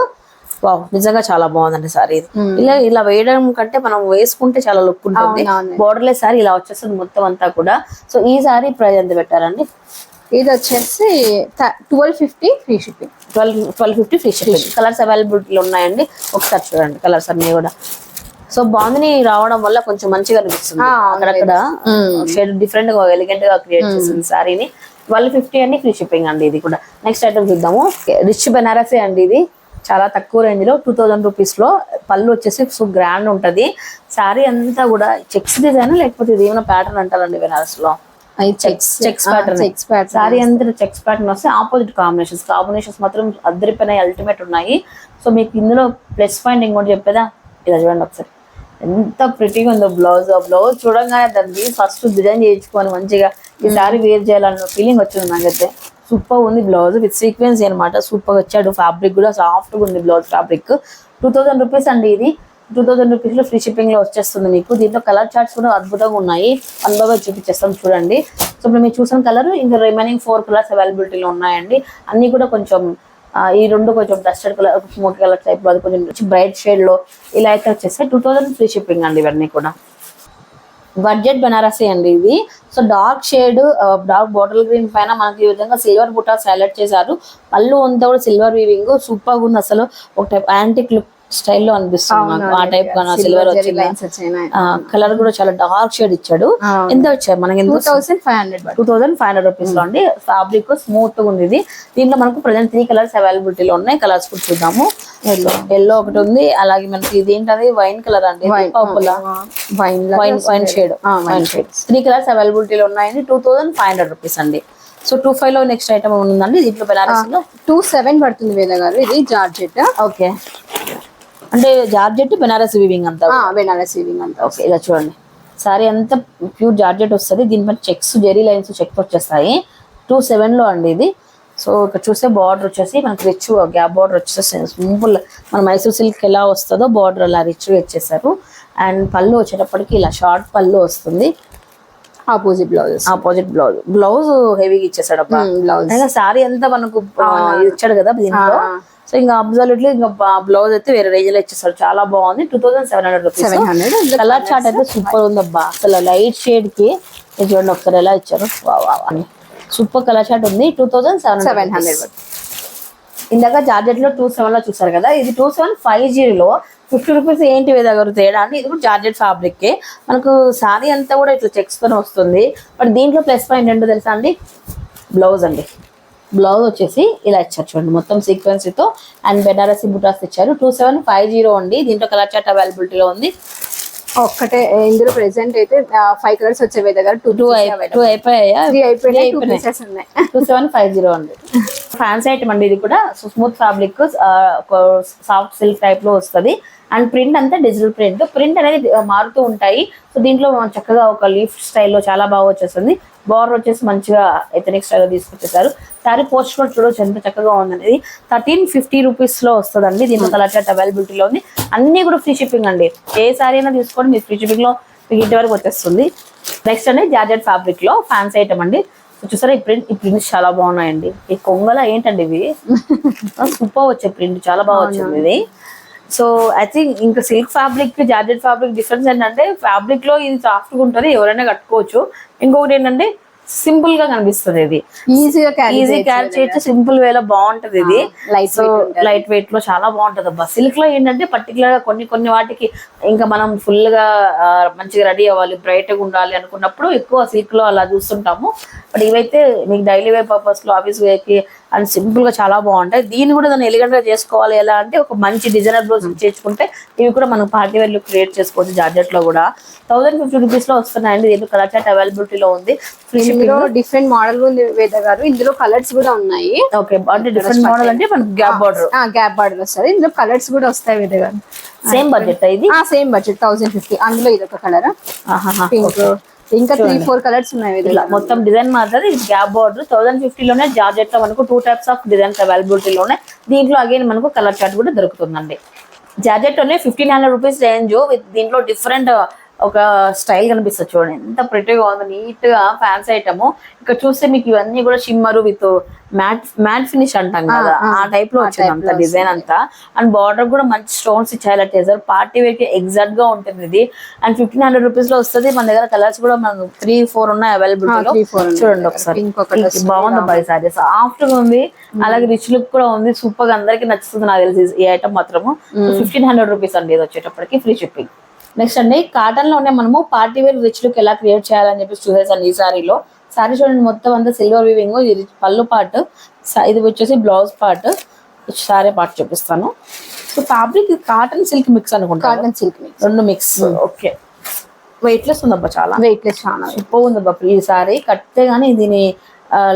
వావ్ నిజంగా చాలా బాగుందండి సారీ ఇది. ఇలా ఇలా వేయడం కంటే మనం వేసుకుంటే చాలా లుక్ ఉంటుంది. అవునవును. బోర్డర్ లెస్ సారీ ఇలా వచ్చేస్తుంది మొత్తం అంతా కూడా. సో ఈ సారీ ప్రైస్ ఎంత పెట్టారండి? ఇది వచ్చేసి twelve fifty free shipping twelve twelve fifty free shipping. Colours అవైలబిలిటీలో ఉన్నాయండి. ఒకసారి చూడండి కలర్స్ అన్ని కూడా. సో బాగుంది రావడం వల్ల కొంచెం మంచిగా అనిపిస్తుంది. అక్కడక్కడ షేడ్ డిఫరెంట్గా ఎలిగెంట్గా క్రియేట్ చేసింది సారీని. ట్వెల్వ్ ఫిఫ్టీ అండి ఫ్రీ షిప్పింగ్ అండి ఇది కూడా. నెక్స్ట్ ఐటమ్ చూద్దాము. రిచ్ బెనారసీ అండి ఇది? చాలా తక్కువ రేంజ్లో టూ థౌజండ్ రూపీస్లో పళ్ళు వచ్చేసి సో గ్రాండ్ ఉంటది. సారీ అంతా కూడా చెక్స్ డిజైన్ లేకపోతే ఇది ఏమైనా ప్యాటర్న్ అంటారండి బెనారస్లో? Checks checks pattern checks pattern sari అందరూ చెక్స్ ప్యాటర్న్ వస్తే ఆపోజిట్ కాంబినేషన్స్ కాంబినేషన్స్ మాత్రం అద్దరిపోయినాయి అల్టిమేట్ ఉన్నాయి. సో మీకు ఇందులో ప్లస్ పాయింట్ ఇంకోటి చెప్పేదా? ఇలా చూడండి ఒకసారి. ఎంత ప్రిటీగా ఉందో బ్లౌజ్ ఆ బ్లౌజ్ చూడంగానే దాన్ని ఫస్ట్ డిజైన్ చేయించుకొని మంచిగా ఈ సారీ వేర్ చేయాలన్న ఫీలింగ్ వచ్చింది నాకైతే. సూపర్ ఉంది బ్లౌజ్ విత్ సీక్వెన్స్ అనమాట సూపర్ వచ్చాడు ఫ్యాబ్రిక్ కూడా సాఫ్ట్గా ఉంది blouse fabric. Two thousand rupees అండి ఇది. టూ థౌసండ్ రూపీస్లో ఫ్రీ షిప్పింగ్లో వచ్చేస్తుంది మీకు. దీంట్లో కలర్ చార్ట్స్ కూడా అద్భుతంగా ఉన్నాయి. వన్ చూపించేస్తాం చూడండి. సో ఇప్పుడు మీరు చూసిన కలర్ ఇంకా రిమైనింగ్ ఫోర్ కలర్స్ అవైలబిలిటీలో ఉన్నాయండి. అన్నీ కూడా కొంచెం ఈ రెండు కొంచెం డస్టెడ్ కలర్ స్మోక్ కలర్ టైప్లో అది కొంచెం బ్రైట్ షేడ్లో ఇలా అయితే వచ్చేస్తాయి టూ థౌసండ్ ఫ్రీ షిప్పింగ్ అండి ఇవన్నీ కూడా. బడ్జెట్ బెనారసీ అండి ఇది. So dark shade dark bottle green పైన మనకి ఈ విధంగా సిల్వర్ బుటాస్ హైలైట్ చేశారు. పళ్ళు అంతా కూడా సిల్వర్ వీవింగ్ సూపర్గా ఉంది అసలు. ఒక టైప్ యాంటిక్ లుక్ స్టైల్లో అనిపిస్తుంది నాకు. ఆ టైప్గా సిల్వర్ వచ్చింది. కలర్ కూడా చాలా డార్క్ షేడ్ ఇచ్చాడు. ఎంత వచ్చాయి? మనకి two thousand five hundred two thousand five hundred రూపీస్లో అండి. ఫ్యాబ్రిక్ స్మూత్గా ఉంది దీంట్లో మనకు ప్రజెంట్ త్రీ కలర్స్ అవైలబిలిటీలో ఉన్నాయి. కలర్స్ కూడా చూద్దాము. ఎల్లో ఎల్లో ఒకటి ఉంది. అలాగే మనకి ఇది ఏంటది వైన్ కలర్ అండి wine wine shade wine shade three colours అవైలబిలిటీలో ఉన్నాయండి. Two thousand five hundred rupees అండి. సో టూ ఫైవ్లో నెక్స్ట్ ఐటమ్ ఉందండి దీంట్లో బెనారస్లో? టూ సెవెన్ పడుతుంది వేద గారు. ఇది జార్జెట్. ఓకే అంటే జార్జెట్ బెనారస్ వీవింగ్ అంతా బెనారస్ వీవింగ్ అంతా ఓకే ఇలా చూడండి. సారీ అంతా ప్యూర్ జార్జెట్ వస్తుంది. దీనిపైన చెక్స్ జెరీ లైన్స్ చెక్స్ వచ్చేస్తాయి. టూ లో అండి ఇది. సో ఇక్కడ చూస్తే బార్డర్ వచ్చేసి మనకి రిచ్ గ్యాప్ బార్డర్ వచ్చేసి సింపుల్ మన మైసూర్ సిల్క్ ఎలా వస్తుందో బార్డర్ అలా రిచ్గా ఇచ్చేసారు అండ్ పళ్ళు వచ్చేటప్పటికి ఇలా షార్ట్ పళ్ళు వస్తుంది. Opposite blouses opposite blouse blouse హెవీగా ఇచ్చేసాడు అబ్బా. బ్లౌజ్ సారీ అంతా మనకు ఇది ఇచ్చాడు కదా దీంట్లో. సో ఇంకా అబ్జల్యూట్లీ ఇంకా బ్లౌజ్ అయితే వేరే రేంజ్లో ఇచ్చేసాడు చాలా బాగుంది. Two thousand seven hundred rupees seven hundred colour chart అయితే సూపర్ ఉందబ్బా అసలు లైట్ షేడ్కి చూడండి ఒకసారి ఎలా ఇచ్చారు? అని సూపర్ కలర్ చార్ట్ ఉంది. Two thousand seven seven hundred ఇందాక జార్జెట్లో టూ సెవెన్లో చూసారు కదా ఇది టూ సెవెన్ ఫైవ్ జీరోలో ఫిఫ్టీ రూపీస్ ఏంటి దగ్గర తేడా అంటే ఇది కూడా జార్జెట్ ఫ్యాబ్రిక్ కే. మనకు సారీ అంతా కూడా ఇట్లా చెక్స్ తోనే వస్తుంది. బట్ దీంట్లో ప్లస్ పాయింట్ ఏంటో తెలుసా అండి? బ్లౌజ్ అండి. బ్లౌజ్ వచ్చేసి ఇలా ఇచ్చారు చూడండి. మొత్తం సీక్వెన్స్తో అండ్ బెనారసి బుటాస్ ఇచ్చారు. టూ సెవెన్ ఫైవ్ జీరో అండి. దీంట్లో కలర్ చార్ట్ అవైలబిలిటీలో ఉంది. ఒక్కటే ఇందులో ప్రెసెంట్ అయితే ఫైవ్ కలర్స్ వచ్చే వేద గారు టూ టూ టూ అయిపోయాయా? టూ సెవెన్ ఫైవ్ జీరో అండి. ఫ్యాన్సీ ఐటమ్ అండి ఇది కూడా. స్మూత్ ఫ్యాబ్రిక్ సాఫ్ట్ సిల్క్ టైప్లో వస్తుంది. అండ్ ప్రింట్ అంతా డిజిటల్ ప్రింట్. ప్రింట్ అనేది మారుతూ ఉంటాయి. సో దీంట్లో మనం చక్కగా ఒక లీఫ్ స్టైల్లో చాలా బాగా వచ్చేస్తుంది. బార్డర్ వచ్చేసి మంచిగా ఎథనిక్ స్టైల్లో తీసుకొచ్చేసారు. శారీ పోస్ట్ కూడా చూడొచ్చు ఎంత చక్కగా ఉందనేది. థర్టీన్ ఫిఫ్టీ రూపీస్లో వస్తుందండి. దీంట్లో కలర్ చార్ట్ అవైలబిలిటీలో ఉంది. అన్నీ కూడా ఫ్రీ షిప్పింగ్ అండి. ఏ శారీ అయినా తీసుకోండి మీరు ఫ్రీ షిప్పింగ్లో మీకు ఇంటి వరకు వచ్చేస్తుంది. నెక్స్ట్ అండి జార్జెట్ ఫ్యాబ్రిక్లో ఫ్యాన్సీ ఐటమ్ అండి. చూసారా ఈ ప్రింట్ ఈ ప్రింట్స్ చాలా బాగున్నాయండి. ఈ కొంగల ఏంటండి ఇవి? సూపర్ వచ్చే ప్రింట్ చాలా బాగా వచ్చింది ఇది. సో ఐ థింక్ ఇంకా silk fabric georgette fabric difference ఏంటంటే ఫ్యాబ్రిక్లో ఇది సాఫ్ట్గా ఉంటుంది ఎవరైనా కట్టుకోవచ్చు. ఇంకొకటి ఏంటంటే సింపుల్గా కనిపిస్తుంది ఇది. ఈజీగా ఈజీ క్యారీ చేయొచ్చు సింపుల్ వేలో బాగుంటది ఇది. లైట్ సో లైట్ వెయిట్లో చాలా బాగుంటది అబ్బా. సిల్క్లో ఏంటంటే పర్టికులర్గా కొన్ని కొన్ని వాటికి ఇంకా మనం ఫుల్గా మంచిగా రెడీ అవ్వాలి బ్రైట్గా ఉండాలి అనుకున్నప్పుడు ఎక్కువ సిల్క్లో అలా చూస్తుంటాము. బట్ ఇవైతే మీకు డైలీ వేర్ పర్పస్లో ఆఫీస్ వేర్కి అండ్ సింపుల్గా చాలా బాగుంటాయి. దీన్ని కూడా దాన్ని ఎలిగెంట్గా చేసుకోవాలి. ఎలా అంటే ఒక మంచి డిజైనర్ బ్లౌజ్ చేర్చుకుంటే ఇవి కూడా మనం పార్టీ వేర్ లుక్ క్రియేట్ చేసుకోవచ్చు జార్జెట్లో కూడా. థౌసండ్ ఫిఫ్టీ రూపీస్లో వస్తున్నాయండి. దీంట్లో కలర్ చాట్ అవైలబిలిటీలో ఉంది. డిఫరెంట్ మోడల్ ఉంది వేద గారు. ఇందులో కలర్స్ కూడా ఉన్నాయి. ఓకే అంటే డిఫరెంట్ మోడల్ అంటే మనకి గ్యాప్ బార్డర్ గ్యాప్ బార్డర్ వస్తుంది. ఇందులో కలర్స్ కూడా వస్తాయి వేద గారు. సేమ్ బడ్జెట్ ఇది? సేమ్ బడ్జెట్ థౌసండ్ ఫిఫ్టీ అందులో ఇది ఒక కలర్. పింక్ ఇంకా త్రీ ఫోర్ కలర్స్ ఉన్నాయి మొత్తం డిజైన్ మాత్రం ఇది గ్యాప్ బార్డర్ థౌసండ్ ఫిఫ్టీలోనే జార్జెట్లో మనకు టూ టైప్స్ ఆఫ్ డిజైన్స్ అవైలబిలిటీలో ఉన్నాయి దీంట్లో అగైన్ మనకు కలర్ చార్ట్ కూడా దొరుకుతుందండి. జార్జెట్లోనే fifteen hundred rupees range with దీంట్లో డిఫరెంట్ ఒక స్టైల్ కనిపిస్తుంది చూడండి. ఎంత ప్రిటీగా ఉంది నీట్గా ఫ్యాన్సీ ఐటమ్ ఇక్కడ చూస్తే మీకు ఇవన్నీ కూడా shimmer with matte matte finish అంటాం కదా. ఆ. టైప్లో వచ్చింది అంత డిజైన్ అంతా. అండ్ బార్డర్ కూడా మంచి స్టోన్స్ ఇచ్చేలా చేశారు పార్టీ వేర్కి ఎగ్జాక్ట్గా ఉంటుంది ఇది. అండ్ ఫిఫ్టీన్ హండ్రెడ్ రూపీస్లో వస్తుంది. మన దగ్గర కలర్స్ కూడా మనకు త్రీ ఫోర్ ఉన్నాయి ఉన్నాయి. చూడండి ఒకసారి. బాగుంది అబ్బాయి సారీ సాఫ్ట్గా ఉంది. అలాగే రిచ్ లుక్ కూడా ఉంది. సూపర్గా అందరికి నచ్చుతుంది నాకు తెలిసి ఈ ఐటమ్ మాత్రము. ఫిఫ్టీన్ హండ్రెడ్ రూపీస్ అండి ఇది వచ్చేటప్పటికి ఫ్రీ షిప్పింగ్ నెక్స్ట్ అండి కాటన్లోనే మనము పార్టీ వేర్ రిచ్ లుక్ ఎలా క్రియేట్ చేయాలని చెప్పి చూసేసాను ఈ సారీలో. సారీ చూడండి మొత్తం అంతా సిల్వర్ వీవింగ్ ఇది పళ్ళు పార్ట్ ఇది వచ్చేసి బ్లౌజ్ పార్ట్ సారీ పార్ట్ చూపిస్తాను. So fabric cotton silk mix అనుకుంటా కాటన్ సిల్క్ మిక్స్ రెండు మిక్స్ ఓకే వెయిట్లెస్ ఉందబ్బా చాలా? వెయిట్ లెస్ చాలా. సూపర్ ఉంది బాబు ఈ సారీ. కట్టే గానీ దీని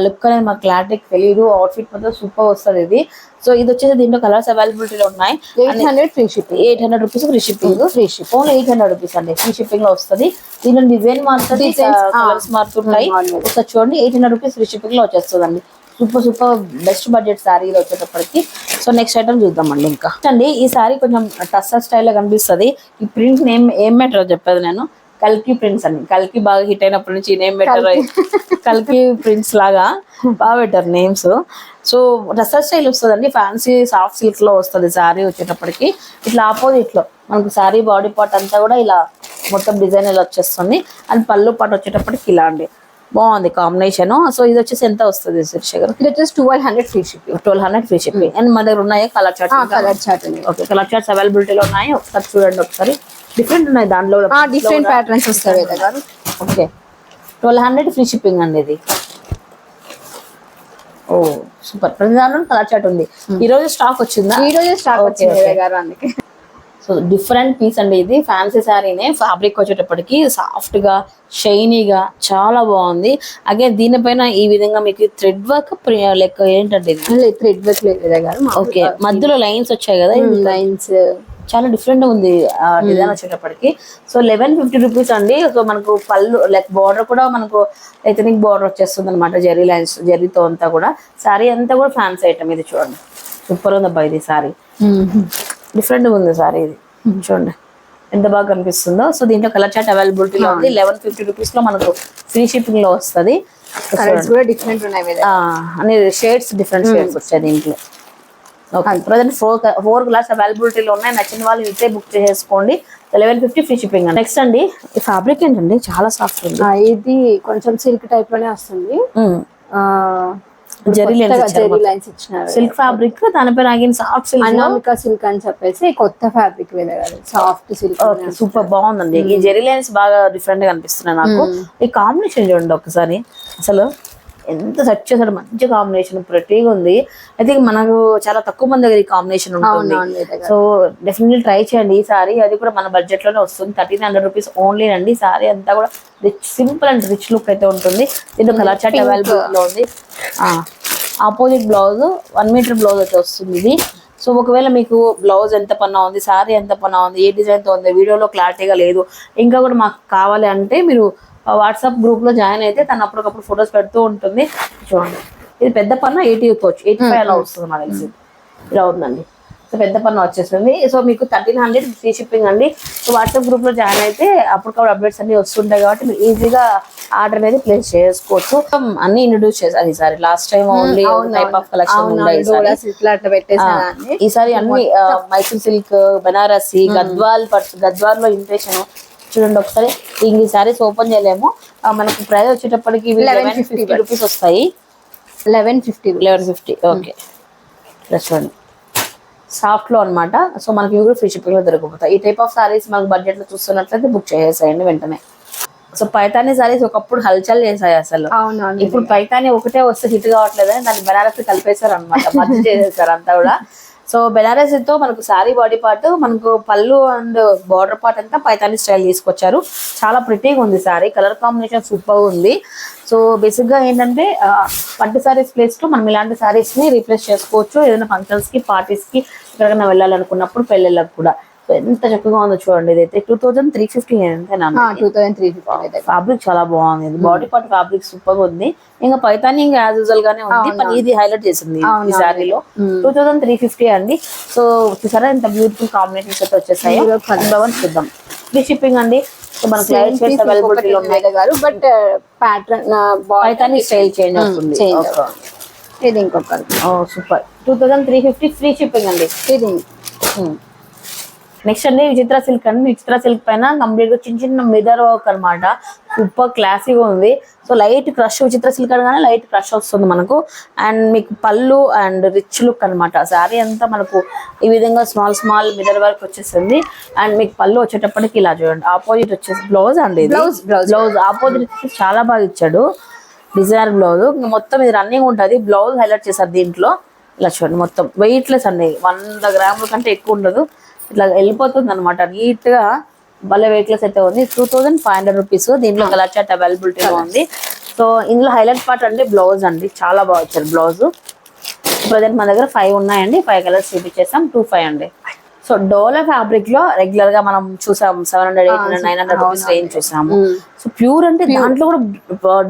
లుక్ అనేది మాకు క్లారిటీ తెలియదు అవుట్ఫిట్ మొత్తం సూపర్ వస్తుంది ఇది. సో ఇది వచ్చేసి దీంట్లో కలర్స్ అవైలబిలిటీలో ఉన్నాయి. Eight hundred free shipping eight hundred rupees free shipping free ship only eight hundred rupees అండి. ఫ్రీ షిప్పింగ్లో వస్తుంది. దీనిలో డిజైన్ మారుతుంది. Colours Models. ఒకసారి చూడండి. ఎయిట్ హండ్రెడ్ రూపీస్ ఫ్రీ షిప్పింగ్లో వచ్చేస్తుంది అండి super super best budget sari ఇది వచ్చేటప్పటికి. సో నెక్స్ట్ ఐటమ్ చూద్దామండి ఇంకా. అండి ఈ శారీ కొంచెం టస్సర్ స్టైల్లో కనిపిస్తుంది. ఈ ప్రింట్ నేమ్ ఏం బెటర్ చెప్పేది నేను. కల్కి ప్రింట్స్ అండి కల్కి బాగా హిట్ అయినప్పటి నుంచి నేమ్ బెటర్ కల్కి. ప్రింట్స్ లాగా బాగా పెట్టారు నేమ్స్ సో టస్సర్ స్టైల్ వస్తుందండి. ఫ్యాన్సీ సాఫ్ట్ సిల్క్లో వస్తుంది శారీ వచ్చేటప్పటికి. ఇట్లా ఆపోజిట్లో. మనకు శారీ బాడీ పార్ట్ అంతా కూడా ఇలా మొత్తం డిజైన్ ఇలా వచ్చేస్తుంది. అండ్ పళ్ళు పాటు వచ్చేటప్పటికి ఇలా అండి. బాగుంది కాంబినేషన్ సో ఇది వచ్చేసి ఎంత వస్తుంది శీర్ష గారు ఇది వచ్చేసి twelve hundred free shipping twelve hundred free shipping and మన దగ్గర ఉన్నాయి colour chart colour chart okay colour charts అవైలబిలిటీలో ఉన్నాయి. ఒకసారి చూడండి ఒకసారి. డిఫరెంట్ ఉన్నాయి దాంట్లో డిఫరెంట్ ప్యాటర్న్స్ వస్తాయి గారు okay twelve hundred free shipping అండి ఇది. ఓ సూపర్ ప్రతి దాంట్లో కలర్ చార్ట్ ఉంది. ఈ రోజు స్టాక్ వచ్చిందా? ఈ రోజే స్టాక్ వచ్చింది గారు అందుకే. సో డిఫరెంట్ పీస్ అండి ఇది. ఫ్యాన్సీ శారీనే ఫ్యాబ్రిక్ వచ్చేటప్పటికి సాఫ్ట్గా షైనీగా చాలా బాగుంది. అగైన్ దీనిపైన ఈ విధంగా మీకు థ్రెడ్ వర్క్ లెక్క ఏంటంటే థ్రెడ్ వర్క్ లేదు ఓకే మధ్యలో లైన్స్ వచ్చాయి కదా లైన్స్ చాలా డిఫరెంట్ ఉంది ఆ డిజైన్ వచ్చేటప్పటికి. సో లెవెన్ ఫిఫ్టీ రూపీస్ అండి. సో మనకు పళ్ళు లైక్ బార్డర్ కూడా మనకు ఎథనిక్ బార్డర్ వచ్చేస్తుంది అనమాట జెరీ లైన్స్ జెరీతో అంతా కూడా. శారీ అంతా కూడా ఫ్యాన్సీ ఐటమ్ ఇది చూడండి. సూపర్ ఉంది అబ్బా ఇది శారీ డిఫరెంట్ ఉంది సారీ ఇది. చూడండి. ఎంత బాగా కనిపిస్తుందో. సో దీంట్లో కలర్ చార్ట్ అవైలబిలిటీలో ఉంది. లెవెన్ ఫిఫ్టీ రూపీస్లో మనకు ఫ్రీ షిప్పింగ్లో వస్తుంది. కలర్స్ కూడా డిఫరెంట్ ఉన్నాయి షేడ్స్ డిఫరెంట్ షేడ్స్ వచ్చాయి దీంట్లో. ప్రజెంట్ ఫోర్ ఫోర్ గ్లాస్ అవైలబిలిటీలో ఉన్నాయి. నచ్చిన వాళ్ళు ఇదే బుక్ చేసేసుకోండి లెవెన్ ఫిఫ్టీ ఫ్రీ షిప్పింగ్ అండి. నెక్స్ట్ అండి ఈ ఫ్యాబ్రిక్ ఏంటండి? చాలా సాఫ్ట్ ఉంది. ఇది కొంచెం సిల్క్ టైప్లోనే వస్తుంది. జరీ లైన్స్ సిల్క్ ఫ్యాబ్రిక్ దానిపైన ఆగిన సాఫ్ట్ సిల్క్ అనామిక సిల్క్ అని చెప్పేసి కొత్త ఫ్యాబ్రిక్ సాఫ్ట్ సిల్క్ సూపర్ బాగుందండి. ఈ జెరీ లైన్స్ బాగా డిఫరెంట్గా అనిపిస్తున్నాయి నాకు. ఈ కాంబినేషన్ చూడండి ఒకసారి. అసలు ఎంత సెట్ చేశాడు మంచి కాంబినేషన్ ప్రతిగా ఉంది. ఐ థింక్ మనకు చాలా తక్కువ మంది దగ్గర ఈ కాంబినేషన్ ఉంటుంది. సో డెఫినెట్లీ ట్రై చేయండి. ఈ సారీ అది కూడా మన బడ్జెట్లోనే వస్తుంది. థర్టీన్ హండ్రెడ్ రూపీస్ ఓన్లీ అండి సారీ అంతా కూడా rich simple and rich look అయితే ఉంటుంది. దీంట్లో కలర్ చార్ట్ అవైలబుల్లో ఉంది. Opposite blouse one metre blouse అయితే వస్తుంది ఇది. సో ఒకవేళ మీకు బ్లౌజ్ ఎంత పన్నా ఉంది సారీ ఎంత పన్నా ఉంది ఏ డిజైన్తో ఉంది వీడియోలో క్లారిటీగా లేదు ఇంకా కూడా మాకు కావాలి అంటే మీరు వాట్సాప్ గ్రూప్లో జాయిన్ అయితే తను అప్పటికప్పుడు ఫొటోస్ పెడుతూ ఉంటుంది. చూడండి. ఇది పెద్ద పన్న ఎయిటీ వచ్చి ఎయిటీ ఫైవ్ అలా వస్తుంది నాకు తెలిసి ఇలా ఉందండి. సో పెద్ద పన్ను వచ్చేస్తుంది. సో మీకు థర్టీన్ హండ్రెడ్ ఫ్రీ షిప్పింగ్ అండి. సో వాట్సాప్ గ్రూప్లో జాయిన్ అయితే అప్పటికప్పుడు అప్డేట్స్ అన్ని వస్తుంటాయి కాబట్టి మీరు ఈజీగా ఆర్డర్ అనేది ప్లేస్ చేసుకోవచ్చు. అన్ని ఇంట్రొడ్యూస్ చేశారు ఈసారి last time only type of collection ఈసారి అన్ని మైసూర్ సిల్క్ బనారసి గద్వాల్ పట్టు గద్వాల్లో ఇంప్రెషన్ చూడండి ఒకసారి. ఇంక సారీస్ ఓపెన్ చేయలేము. మనకి ప్రైస్ వచ్చేటప్పటికి లెవెన్ ఫిఫ్టీ రూపీస్ వస్తాయి. Eleven fifty eleven fifty okay plus one సాఫ్ట్లో అన్నమాట. సో మనకి ఇవి కూడా ఫ్రీ షిప్పింగ్లో దొరికిపోతాయి ఈ టైప్ ఆఫ్ సారీస్ మనకు బడ్జెట్లో చూస్తున్నట్లయితే బుక్ చేసేయండి వెంటనే. సో పైతానీ సారీస్ ఒకప్పుడు హల్చల్ చేసాయి అసలు. ఇప్పుడు పైతాని ఒకటే వస్తే హిట్ కావట్లేదని దాన్ని బెనారస్ కలిపేశారు అనమాట మధ్య చేసేసారు అంతా కూడా. సో బెనారస్తో మనకు సారీ బాడీ పార్ట్ మనకు పళ్ళు అండ్ బార్డర్ పార్ట్ అంతా పైతాని స్టైల్ తీసుకొచ్చారు. చాలా ప్రిటీగా ఉంది సారీ కలర్ కాంబినేషన్ సూపర్ ఉంది. సో బేసిక్గా ఏంటంటే పట్టు సారీస్ ప్లేస్లో మనం ఇలాంటి శారీస్ని రీప్లేస్ చేసుకోవచ్చు. ఏదైనా ఫంక్షన్స్కి పార్టీస్ ఎక్కడికైనా వెళ్ళాలనుకున్నప్పుడు పెళ్ళిళ్ళకి కూడా. సో ఎంత చక్కగా ఉందో చూడండి. ఇదైతే two thousand three fifty two thousand three fifty fabric చాలా బాగుంది. బాడీ పార్ట్ ఫ్యాబ్రిక్ సూపర్గా ఉంది. ఇంకా పైతాని ఇంకా యాజ్ యూజువల్ గానే ఉంది కానీ ఇది హైలైట్ చేసింది ఈ శారీలో. టూ థౌసండ్ త్రీ ఫిఫ్టీ అండి. సో చూసారా ఇంత బ్యూటిఫుల్ కాంబినేషన్స్ అయితే వచ్చేసాయి? చూద్దాం. ఫ్రీ షిప్పింగ్ అండి. సో మనకి లైట్ షేడ్స్ అవైలబిలిటీలో ఉన్నాయి. గారు but pattern Paithani style change అవుతుంది చేంజ్ ఇది ఇంకొకటి. Super two thousand three fifty free shipping అండి. ఇది. నెక్స్ట్ అండి విచిత్ర సిల్క్ అండి. విచిత్ర సిల్క్ పైన కంప్లీట్గా చిన్న చిన్న మిదర్ వర్క్ అనమాట సూపర్ క్లాసీగా ఉంది. So light crush Vichitra silk అనగానే లైట్ క్రష్ వస్తుంది మనకు. అండ్ మీకు పళ్ళు అండ్ రిచ్ లుక్ అనమాట శారీ అంతా మనకు ఈ విధంగా స్మాల్ స్మాల్ మిదర్ వర్క్ వచ్చేసింది. అండ్ మీకు పళ్ళు వచ్చేటప్పటికి ఇలా చూడండి. ఆపోజిట్ వచ్చేసి బ్లౌజ్ అండి blouse. బ్లౌజ్ ఆపోజిట్ వచ్చేసి చాలా బాగా ఇచ్చాడు. డిజైనర్ బ్లౌజ్ మొత్తం ఇది రన్నింగ్ ఉంటుంది. బ్లౌజ్ హైలైట్ చేశారు దీంట్లో. ఇలా చూడండి మొత్తం. వెయిట్లెస్ అండి. వంద గ్రాముల కంటే ఎక్కువ ఉండదు. ఇట్లా వెళ్ళిపోతుంది అనమాట నీట్గా భలే వెయిట్లెస్ అయితే ఉంది. Two thousand five hundred rupees దీంట్లో కలర్ చాట్ అవైలబిలిటీలో ఉంది. సో ఇందులో హైలైట్ పార్ట్ అంటే బ్లౌజ్ అండి. చాలా బాగా వచ్చారు బ్లౌజ్ ప్రజెంట్ మన దగ్గర ఫైవ్ ఉన్నాయండి. ఫైవ్ కలర్స్ చూపించేసాం టూ ఫైవ్ అండి. సో డోలా ఫ్యాబ్రిక్లో రెగ్యులర్గా మనం చూసాం seven hundred eight hundred nine hundred rupees range చూసాము. సో ప్యూర్ అంటే దాంట్లో కూడా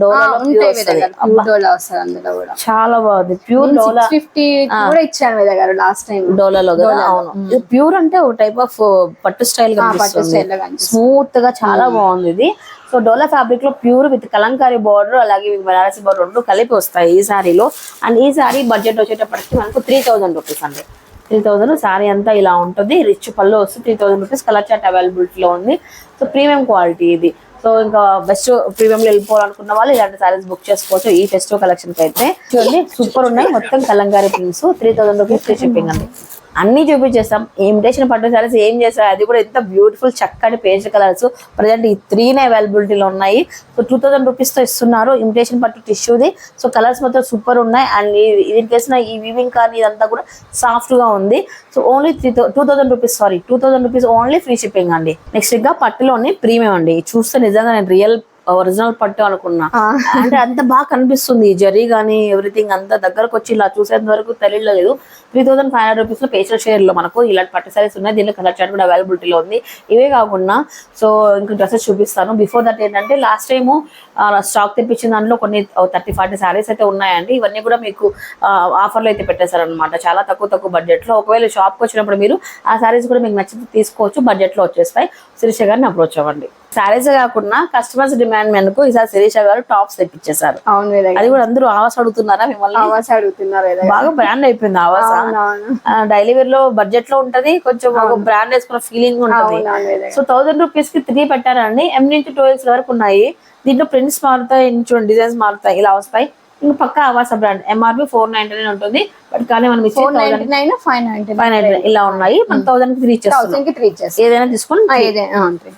డోలా చాలా బాగుంది. ప్యూర్ డోలా. ఫిఫ్టీ కూడా ఇచ్చాను గారు లాస్ట్ టైం డోలాలో అవును. ఇది ప్యూర్ అంటే ఒక టైప్ ఆఫ్ పట్టు స్టైల్. స్మూత్గా చాలా బాగుంది ఇది. సో డోలా ఫ్యాబ్రిక్లో ప్యూర్ విత్ కలంకారీ బార్డర్ అలాగే బనారసి బార్డర్ రెండు కలిపి వస్తాయి ఈ సారీలో. అండ్ ఈ సారీ బడ్జెట్ వచ్చేటప్పటికి మనకు త్రీ థౌసండ్ రూపీస్ అండి. త్రీ థౌసండ్ శారీ అంతా ఇలా ఉంటుంది. రిచ్ పళ్ళు వస్తుంది three thousand rupees colour chart అవైలబిలిటీలో ఉంది. సో ప్రీమియం క్వాలిటీ ఇది. సో ఇంకా బెస్ట్ ప్రీమియంలో వెళ్ళిపోవాలనుకున్న వాళ్ళు ఇలాంటి సారీస్ బుక్ చేసుకోవచ్చు. ఈ ఫెస్టివల్ కలెక్షన్కి అయితే. చూడండి సూపర్ ఉన్నాయి. మొత్తం Kalamkari prints three thousand rupees free shipping అండి. అన్ని చూపించేస్తాం. ఇమిటేషన్ పట్టు సారీస్ ఏం చేస్తాయి అది కూడా ఎంత బ్యూటిఫుల్ చక్కటి పేస్ట్ కలర్స్ ప్రజెంట్ ఈ త్రీనే అవైలబిలిటీలో ఉన్నాయి. సో టూ థౌసండ్ రూపీస్తో ఇస్తున్నారు ఇమిటేషన్ పట్టు టిష్యూది సో కలర్స్ మాత్రం సూపర్ ఉన్నాయి. అండ్ దీనికి వేసిన ఈ వీవింగ్ కానీ ఇదంతా కూడా సాఫ్ట్గా ఉంది. So only three two thousand rupees sari two thousand rupees only free shipping అండి. నెక్స్ట్ ఇంకా పట్టులోని ప్రీమియం అండి. చూస్తే నిజంగా నేను రియల్ ఒరిజినల్ పట్టు అనుకున్నా. అంటే అంత బాగా కనిపిస్తుంది. జరీ కానీ ఎవ్రీథింగ్ అంతా దగ్గరకు వచ్చి ఇలా చూసేంత వరకు తెలియలేదు. త్రీ థౌసండ్ ఫైవ్ హండ్రెడ్ రూపీస్లో పేస్టల్ షేర్లో మనకు ఇలాంటి పట్టు సారీస్ ఉన్నాయి. దీనిలో కలర్ చార్ట్ కూడా అవైలబిలిటీలో ఉంది. ఇవే కాకుండా సో ఇంకా డ్రెస్సెస్ చూపిస్తాను. బిఫోర్ దట్ ఏంటంటే లాస్ట్ టైం స్టాక్ తెప్పించిన దాంట్లో కొన్ని థర్టీ ఫార్టీ సారీస్ అయితే ఉన్నాయండి. ఇవన్నీ కూడా మీకు ఆఫర్లో అయితే పెట్టేశారనమాట చాలా తక్కువ తక్కువ బడ్జెట్లో. ఒకవేళ షాప్కి వచ్చినప్పుడు మీరు ఆ సారీస్ కూడా మీకు నచ్చితే తీసుకోవచ్చు. బడ్జెట్లో వచ్చేస్తాయి. శిరీష గారిని అప్రోచ్ అవ్వండి. సారీస్ కాకుండా కస్టమర్స్ డిమాండ్ మేరకు ఈసారి శిరీష గారు టాప్స్ తెప్పించేశారు. అది కూడా అందరూ ఆవాస్ అడుగుతున్నారా మిమ్మల్ని? ఆవాస్ అడుగుతున్నారు బాగా బ్రాండ్ అయిపోయింది ఆవాస. డైలీ వేర్లో బడ్జెట్లో ఉంటది కొంచెం ఒక బ్రాండ్ వేసుకున్న ఫీలింగ్ ఉంటది. సో థౌసండ్ రూపీస్కి త్రీ పెట్టారండి ఎం నుంచి ట్వెల్వ్స్ వరకు ఉన్నాయి. దీంట్లో ప్రింట్స్ మారుతాయి చూడండి డిజైన్స్ మారుతాయి ఇలా వస్తాయి. ఇంకా పక్క Avaasa brand MRP four ninety nine ఉంటుంది. బట్ కానీ మనం ఇచ్చే four ninety nine five ninety five ninety ఇలా ఉన్నాయి. మన థౌసండ్కి త్రీ థౌసండ్కి ఇచ్చేస్తాం ఏదైనా తీసుకొని.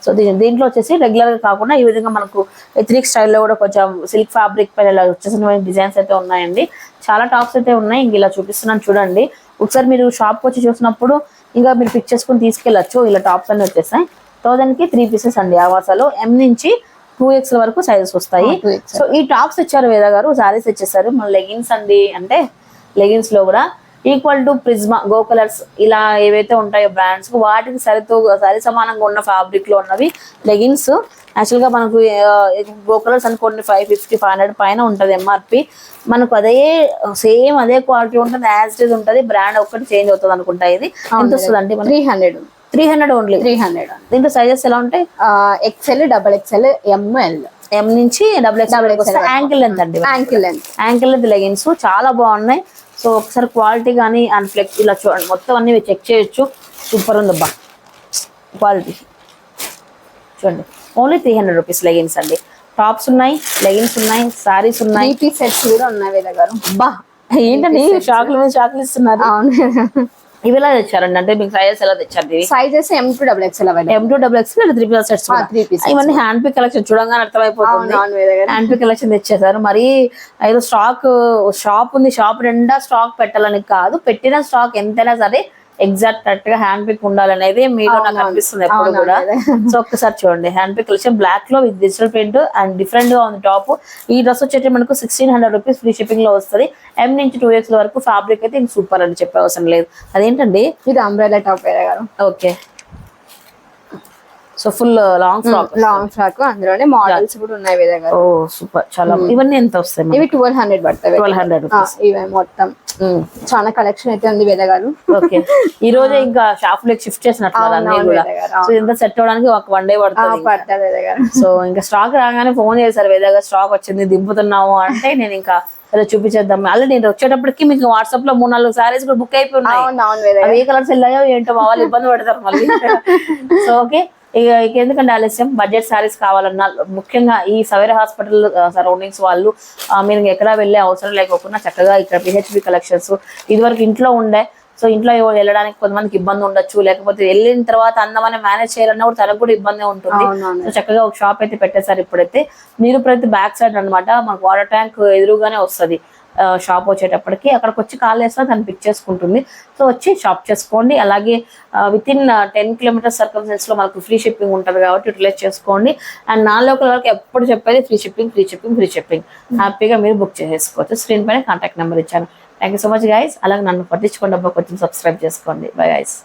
సో దీంట్లో వచ్చేసి రెగ్యులర్గా కాకుండా ఈ విధంగా మనకు ఎథనిక్ స్టైల్లో కూడా కొంచెం సిల్క్ ఫ్యాబ్రిక్ పైన ఇలా వచ్చేసిన డిజైన్స్ అయితే ఉన్నాయండి. చాలా టాప్స్ అయితే ఉన్నాయి. ఇంక ఇలా చూపిస్తున్నాను చూడండి. ఒకసారి మీరు షాప్కి వచ్చి చూసినప్పుడు ఇంకా మీరు పిక్ చేసుకుని తీసుకెళ్ళచ్చు. ఇలా టాప్స్ అన్ని వచ్చేస్తాయి. థౌసండ్కి త్రీ పీసెస్ అండి ఆవాసాలు. ఎం నుంచి టూ ఎక్స్ వరకు సైజెస్ వస్తాయి. ఆ, 2X. సో ఈ టాప్స్ ఇచ్చారు వేద గారు సారీస్ ఇచ్చేసారు. మన లెగిన్స్ అండి అంటే లెగిన్స్లో కూడా ఈక్వల్ టు ప్రిజ్మా గో కలర్స్ ఇలా ఏవైతే ఉంటాయో బ్రాండ్స్ వాటికి సరితో సరి సమానంగా ఉన్న ఫ్యాబ్రిక్లో ఉన్నవి లెగిన్స్ యాక్చువల్గా మనకు గో కలర్స్ అనుకోండి ఫైవ్ ఫిఫ్టీ ఫైవ్ హండ్రెడ్ పైన ఉంటుంది ఎంఆర్పి మనకు అదే సేమ్ అదే క్వాలిటీ ఉంటుంది యాజ్ ఇట్ ఉంటుంది. బ్రాండ్ ఒక్కటి చేంజ్ అవుతుంది అనుకుంటా ఇది. ఎంత వస్తుంది అంటే three hundred three hundred only three hundred దీంట్లో సైజెస్ ఎలా ఉంటాయి? XL double XL M L M నుంచి డబుల్ ఎక్స్ యాంకిల్ లెంత్ అండి ankle length ankle length leggings చాలా బాగున్నాయి. సో ఒకసారి క్వాలిటీ కానీ అండ్ ఫ్లెక్స్ ఇలా చూడండి మొత్తం అన్ని చెక్ చేయొచ్చు. సూపర్ ఉంది అబ్బా. క్వాలిటీ చూడండి. Only three hundred rupees leggings అండి. టాప్స్ ఉన్నాయి లెగిన్స్ ఉన్నాయి సారీస్ ఉన్నాయి. పీస్ సెట్స్ కూడా ఉన్నాయి వేద గారు. అబ్బా ఏంటండి? షాకుల మీద షాకులు ఇస్తున్నారు. అవును. ఇవి ఎలా తెచ్చారండి? అంటే మీకు సైజెస్ ఎలా తెచ్చారు sizes M to double available M to double X three piece sets three piece ఇవన్నీ హ్యాండ్ పిక్ కలెక్షన్ చూడంగానే అర్థమైపోతుంది. హ్యాండ్ పిక్ కలెక్షన్ తెచ్చేసారు మరి ఏదో స్టాక్ షాప్ ఉంది. షాప్ నిండా స్టాక్ పెట్టాలని కాదు. పెట్టిన స్టాక్ ఎంతైనా సరే ఎగ్జాక్ట్ కరెక్ట్గా హ్యాండ్ పిక్ ఉండాలనేది మీలో నాకు అనిపిస్తుంది ఎప్పుడు కూడా. సో ఒక్కసారి చూడండి. హ్యాండ్ పిక్ కలెక్షన్ బ్లాక్లో విత్ డిజిటల్ ప్రింట్ అండ్ డిఫరెంట్గా ఉంది టాప్ ఈ డ్రెస్ వచ్చేటి మనకు సిక్స్టీన్ హండ్రెడ్ రూపీస్ ఫ్రీ షిప్పింగ్లో వస్తుంది. ఎం నుంచి టూ ఎక్స్ వరకు ఫ్యాబ్రిక్ అయితే ఇంక సూపర్ అని చెప్పే అవసరం లేదు. అదేంటండి? ఇది umbrella top okay so full long frock long frock అందులోనే మోడల్స్ కూడా ఉన్నాయి వేద గారు ఓ సూపర్ చాలా ఇవన్నీ ఎంత వస్తాయి ఇవి ట్వెల్వ్ హండ్రెడ్ పడతాయి ట్వెల్వ్ హండ్రెడ్ ఇవే మొత్తం. చాలా కలెక్షన్ అయితే ఉంది వేద గారు ఓకే ఈ రోజే ఇంకా షాప్లోకి షిఫ్ట్ వేద గారు, సో ఇంత సెట్ అవడానికి ఒక వన్ డే పడుతుంది వేద సో ఇంకా స్టాక్ రాగానే ఫోన్ చేశారు వేదగా స్టాక్ వచ్చింది దింపుతున్నాము అంటే నేను ఇంకా సరే చూపించేద్దాం. మళ్ళీ నేను వచ్చేటప్పటికి మీకు వాట్సాప్లో మూడు నాలుగు సారీస్ కూడా బుక్ అయిపోయి ఉన్నాయి. వేద ఏ కలర్స్ వెళ్ళాయో ఏంటో మా వాళ్ళు ఇబ్బంది పడతారు మళ్ళీ. సో ఓకే ఇక ఎందుకంటే ఆలస్యం బడ్జెట్ సారీస్ కావాలన్నా ముఖ్యంగా ఈ సవేర హాస్పిటల్ సరౌండింగ్స్ వాళ్ళు మీరు ఎక్కడా వెళ్ళే అవసరం లేకోకుండా చక్కగా ఇక్కడ పిహెచ్బి కలెక్షన్స్ ఇదివరకు ఇంట్లో ఉండే. సో ఇంట్లో వెళ్ళడానికి కొంతమందికి ఇబ్బంది ఉండొచ్చు. లేకపోతే వెళ్ళిన తర్వాత అందమని మేనేజ్ చేయాలన్నా కూడా తనకు కూడా ఇబ్బంది ఉంటుంది. సో చక్కగా ఒక షాప్ అయితే పెట్టేశారు ఇప్పుడైతే. మీరు ప్రతి బ్యాక్ సైడ్ అన్నమాట మనకు వాటర్ ట్యాంక్ ఎదురుగానే వస్తుంది. షాప్ వచ్చేటప్పటికి అక్కడికి వచ్చి కాల్ చేస్తే తను పిక్ చేసుకుంటుంది. సో వచ్చి షాప్ చేసుకోండి. అలాగే విత్ ఇన్ టెన్ కిలోమీటర్ సర్కమ్సెన్స్లో మనకు ఫ్రీ షిప్పింగ్ ఉంటుంది కాబట్టి యూటిలైజ్ చేసుకోండి. అండ్ నా లోకల్ వరకు ఎప్పుడు చెప్పేది free shipping free shipping free shipping హ్యాపీగా మీరు బుక్ చేసేసుకోవచ్చు స్క్రీన్ పైన కాంటాక్ట్ నెంబర్ ఇచ్చాను. Thank you so much guys అలాగే నన్ను పట్టించుకోండి అబ్బా. కొంచెం సబ్స్క్రైబ్ చేసుకోండి. Bye guys